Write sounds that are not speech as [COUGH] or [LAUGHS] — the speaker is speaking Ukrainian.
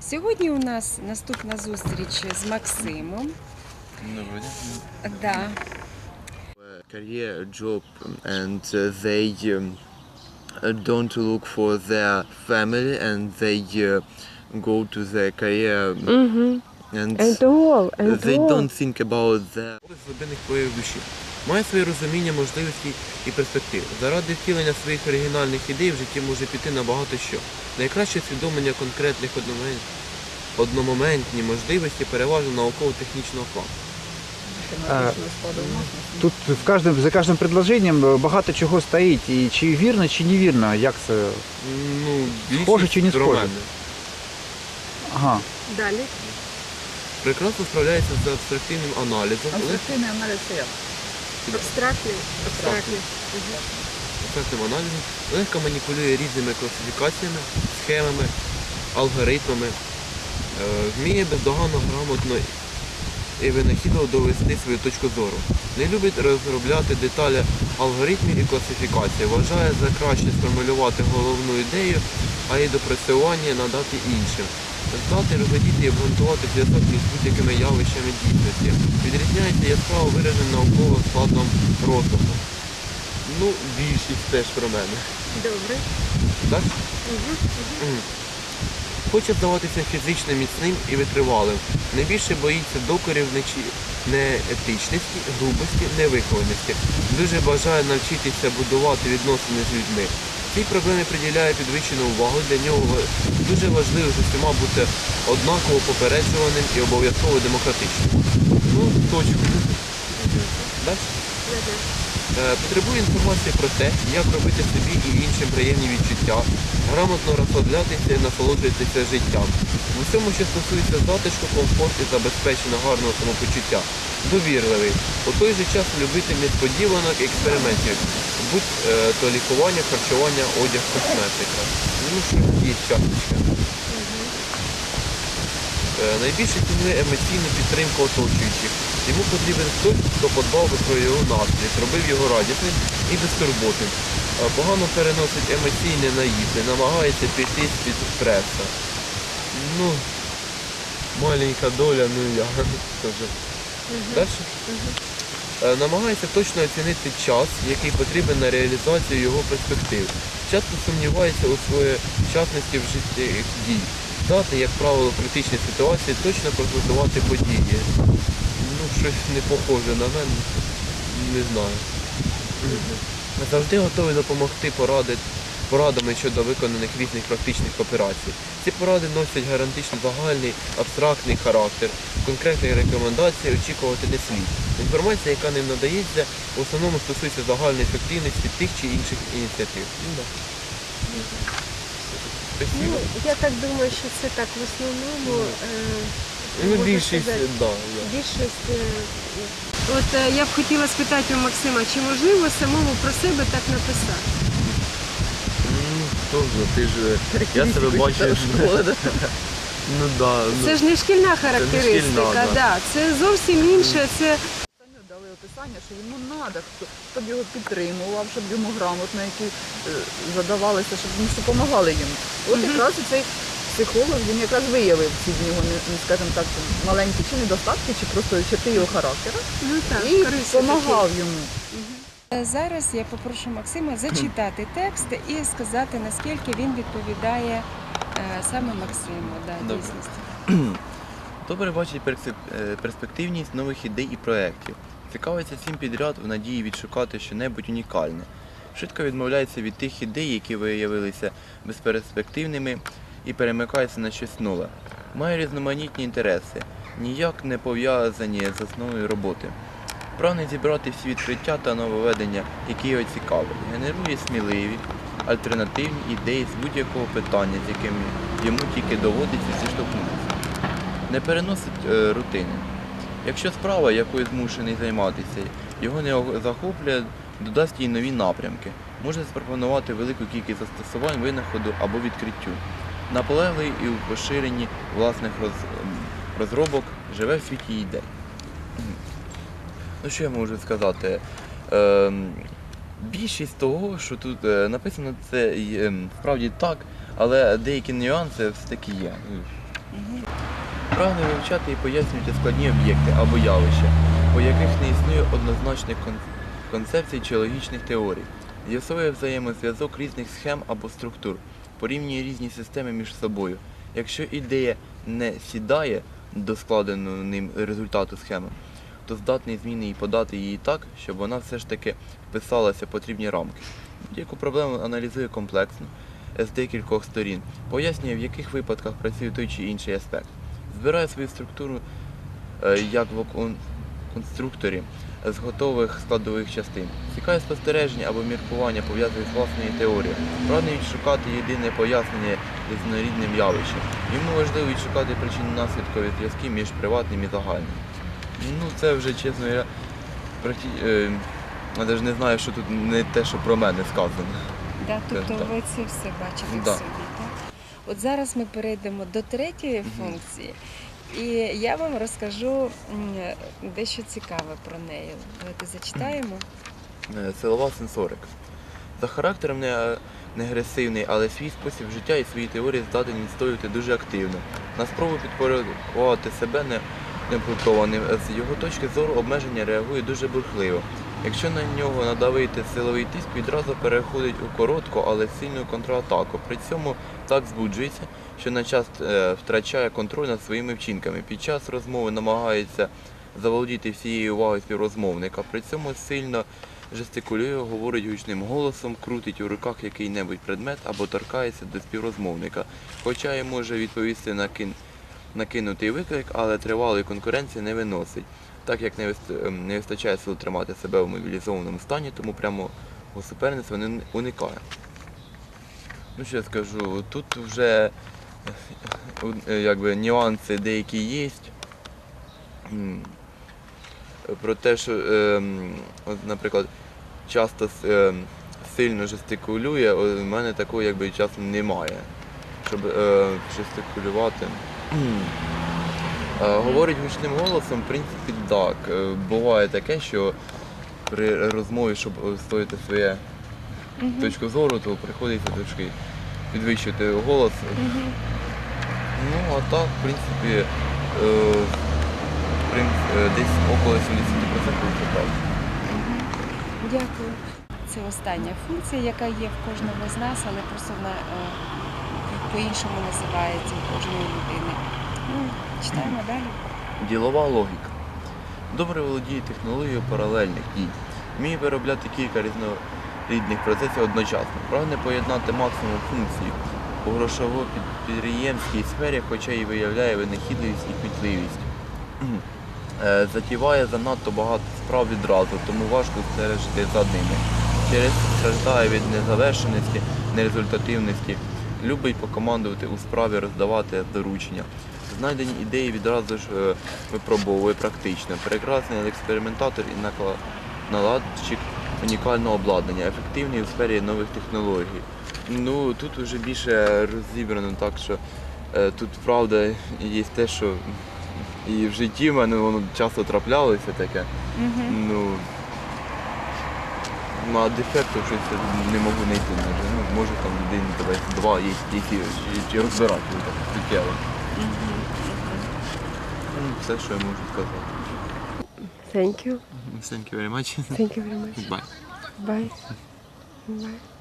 Сьогодні у нас наступна зустріч з Максимом. Доброго дня. Да. Career job and uh, they um, uh, don't look for their family and they uh, go to their career Mm-hmm. and And all, and they all. don't think about their появів душі. Має своє розуміння, можливості і перспектив. Заради втілення своїх оригінальних ідей в житті може піти на багато що. Найкраще усвідомлення конкретних одномен- одномоментні можливості переважно науково-технічного плану. Тут в каждом, за кожним предложенням е, багато чого стоїть. І чи вірно, чи невірно, як це. Ну, Схоже чи не схоже? Ага. Далі. Прекрасно справляється з абстрактивним аналізом, Абстрактивний аналіз це як? Абстрактний. Абстрактний. абстрактним аналізом, легко маніпулює різними класифікаціями, схемами, алгоритмами, е, вміє бездоганно грамотно і винахідливо довести свою точку зору. Не любить розробляти деталі алгоритмів і класифікації, вважає за краще сформулювати головну ідею, а її допрацювання надати іншим. Здати розглядіти і обґрунтувати зв'язок між будь-якими явищами дійсності. Відрізняється яскраво вираженим науково складом розвитку. Ну, більшість теж про мене. Добре. Так? Мгм. Хоче здаватися фізично міцним і витривалим. Найбільше боїться докорів неетичності, грубості, невихованості. Дуже бажає навчитися будувати відносини з людьми. Цій проблемі приділяє підвищену увагу. Для нього дуже важливо з усіма бути однаково попереджуваним і обов'язково демократичним. Ну, точку. Далі. Е, Потребує інформації про те, як робити собі і іншим приємні відчуття, грамотно розслаблятися і насолоджуватися життям. В усьому, що стосується затишку, комфорту і забезпечення гарного самопочуття. Довірливий. У той же час любитель несподіванок і експериментів, то лікування, харчування, одяг, косметика. Ну, що є часточка. Е, Найбільше цінує емоційну підтримку оточуючих. Йому потрібен хтось, хто подбав би про його настрій, зробив його радісним і безтурботним. Е, Погано переносить емоційні наїзди, намагається піти з-під преса. Ну, маленька доля, ну я теж. Далі. Е, Намагається точно оцінити час, який потрібен на реалізацію його перспектив. Часто сумнівається у своєчасності в житті дій. Дати, як правило, в критичній ситуації точно прогнозувати події. Ну, щось не похоже на мене, не знаю. Завжди готовий допомогти поради, порадами щодо виконаних різних практичних операцій. Ці поради носять гарантично загальний, абстрактний характер. Конкретних рекомендацій очікувати не слід. Інформація, яка ним надається, в основному стосується загальної ефективності тих чи інших ініціатив. Ну. Ну, я так думаю, що це так в основному. Е, Ну, більшість, сказати, да, да. більшість е, От е, я б хотіла спитати у Максима, чи можливо самому про себе так написати? Ну, Тоже, ти ж, я себе бачу, [LAUGHS] ну да, ну, Це ж не шкільна характеристика, шкільна, да. да. це зовсім інше. Це Самі дали описання, що йому треба, щоб його підтримував, щоб йому грамотно які е, задавалися, щоб ну, що допомагали йому. От якраз цей психолог він якраз виявив ці в нього, скажімо так, маленькі чи недостатки, чи просто черти його характера ну так, і допомагав йому. Е, Зараз я попрошу Максима зачитати текст і сказати, наскільки він відповідає е, саме Максиму, да, Добре. дійсності. [CLEARS THROAT] Добре бачить е, перспективність нових ідей і проєктів. Цікавиться всім підряд в надії відшукати щонебудь унікальне. Швидко відмовляється від тих ідей, які виявилися безперспективними, і перемикається на щось нове. Має різноманітні інтереси, ніяк не пов'язані з основною роботи. Прагне зібрати всі відкриття та нововведення, які його цікавлять. Генерує сміливі, альтернативні ідеї з будь-якого питання, з якими йому тільки доводиться зіштовхнутися не переносить е, рутини. Якщо справа, якою змушений займатися, його не захоплює, додасть їй нові напрямки, може запропонувати велику кількість застосувань винаходу або відкриттю. Наполегливий і у поширенні власних роз... розробок живе в світі ідей. Мгм. Ну що я можу сказати? Ем, більшість того, що тут е, написано, це ем, справді так, але деякі нюанси все-таки є. Прагне вивчати і пояснювати складні об'єкти або явища, по яких не існує однозначних концепцій чи логічних теорій. З'ясовує взаємозв'язок різних схем або структур, порівнює різні системи між собою. Якщо ідея не сідає до складеного ним результату схеми, то здатний зміни і подати її так, щоб вона все ж таки вписалася в потрібні рамки. Будь-яку проблему аналізує комплексно з декількох сторін, пояснює, в яких випадках працює той чи інший аспект збирає свою структуру е, як в конструкторі з готових складових частин. Цікаве спостереження або міркування пов'язує з власною теорією. Прагне відшукати єдине пояснення різнорідним явищам. Йому важливо відшукати причинно наслідкові зв'язки між приватним і загальним. Ну, це вже чесно, я практі- е, я навіть не знаю, що тут не те, що про мене сказано. Да, тобто так. ви це все бачите Да. в собі. Так? От зараз ми перейдемо до третьої функції, і я вам розкажу м, дещо цікаве про неї. Давайте зачитаємо. Е, силова сенсорика. За характером не, не агресивний, але свій спосіб життя і свої теорії здатен відстоювати дуже активно. На спробу підпорядкувати себе не необґрунтованим, з його точки зору обмеження реагує дуже бурхливо. Якщо на нього надавити силовий тиск, відразу переходить у коротку, але сильну контратаку. При цьому так збуджується, що на час е, втрачає контроль над своїми вчинками. Під час розмови намагається заволодіти всією увагою співрозмовника. При цьому сильно жестикулює, говорить гучним голосом, крутить у руках який-небудь предмет або торкається до співрозмовника. Хоча й може відповісти на кин... накинутий виклик, але тривалої конкуренції не виносить. Так як ем, не вистачає сил тримати себе в мобілізованому стані, тому прямо у суперництва не уникає. Ну що я скажу, тут вже е, якби нюанси деякі є. Про те, що, ем, наприклад, часто ем, сильно жестикулює, у мене такого якби часом немає, е, жестикулювати. Е, Говорить гучним голосом, в принципі, так. Е, Буває таке, що при розмові, щоб стоїти своє точку зору, то приходиться трошки підвищувати голос. Ну, а так, в принципі, е, е, десь около 70% це правда. Дякую. Це остання функція, яка є в кожному з нас, але просто вона е, по-іншому називається у кожної людини. Ну, читаємо далі. Ділова логіка. Добре володіє технологією паралельних дій. Вміє виробляти кілька різнорідних процесів одночасно. Прагне поєднати максимум функцій у грошово-підприємській сфері, хоча й виявляє винахідливість і кмітливість. [CLEARS THROAT] Е, Затіває занадто багато справ відразу, тому важко стежити за ними. Через страждає від незавершеності, нерезультативності, любить покомандувати у справі, роздавати доручення. Знайдені ідеї відразу ж е, випробовує практично. Прекрасний експериментатор і наладчик унікального обладнання, ефективний у сфері нових технологій. Ну тут вже більше розібрано так, що е, тут правда є те, що і в житті в мене воно часто траплялося таке. Ну, ну, а дефектів щось не можу знайти. Ну, може там один тебе два є, які чи розбирати так, суттєво. Ну, все, що я можу сказати. Thank you. Thank you very much. Thank you very much. Bye. Bye. Bye.